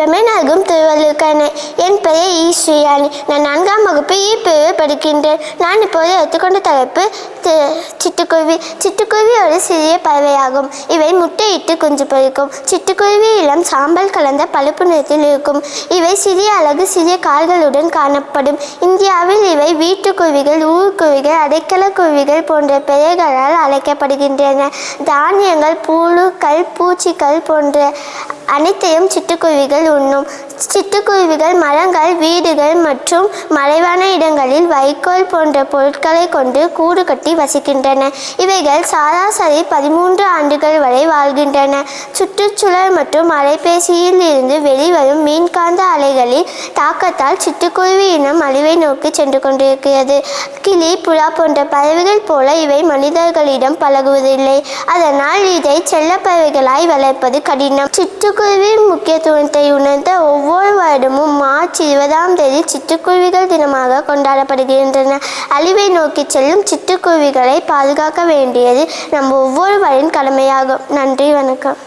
இன்பமே நல்கும் திருவள்ளுக்கண்ணே. என் பெயர் ஈ ஸ்ரீயானி நான் நான்காம் வகுப்பு ஈ பிரிவு படிக்கின்றேன். நான் இப்போது எடுத்துக்கொண்ட தலைப்பு சிட்டுக்குருவி. சிட்டுக்குருவி ஒரு சிறிய பறவையாகும். இவை முட்டையிட்டு குஞ்சு பொரிக்கும். சிட்டுக்குருவி இளம் சாம்பல் கலந்த பழுப்பு நிறத்தில் இருக்கும். இவை சிறிய அழகு சிறிய கால்களுடன் காணப்படும். இந்தியாவில் இவை வீட்டுக்குருவிகள் ஊர்க்குருவிகள் அடைக்கல குருவிகள் போன்ற பெயர்களால் அழைக்கப்படுகின்றன. தானியங்கள் புழுக்கள் பூச்சிகள் போன்ற அனைத்தையும் சிட்டுக்குருவிகள் உண்ணும். சிட்டுக்குருவிகள் மரங்கள் வீடு மற்றும் மறைவான இடங்களில் வைக்கோல் போன்ற பொருட்களை கொண்டு கூடு கட்டி வசிக்கின்றன. இவைகள் சராசரி பதிமூன்று ஆண்டுகள் வரை வாழ்கின்றன. சுற்றுச்சூழல் மற்றும் அலைபேசியில் இருந்து வெளிவரும் மீன்காந்த அலைகளின் தாக்கத்தால் சிட்டுக்குருவி இனம் அழிவை நோக்கி சென்று கொண்டிருக்கிறது. கிளி புறா போன்ற பறவைகள் போல இவை மனிதர்களிடம் பழகுவதில்லை. அதனால் இதை செல்லப்பறவைகளாய் வளர்ப்பது கடினம். சிட்டுக்குருவியின் முக்கியத்துவத்தை உணர்ந்த மார்ச் இருபதாம் தேதி சிட்டுக்குருவிகள் தினமாக கொண்டாடப்படுகின்றன. அழிவை நோக்கி செல்லும் சிட்டுக்குருவிகளை பாதுகாக்க வேண்டியது நம் ஒவ்வொருவரின் கடமையாகும். நன்றி வணக்கம்.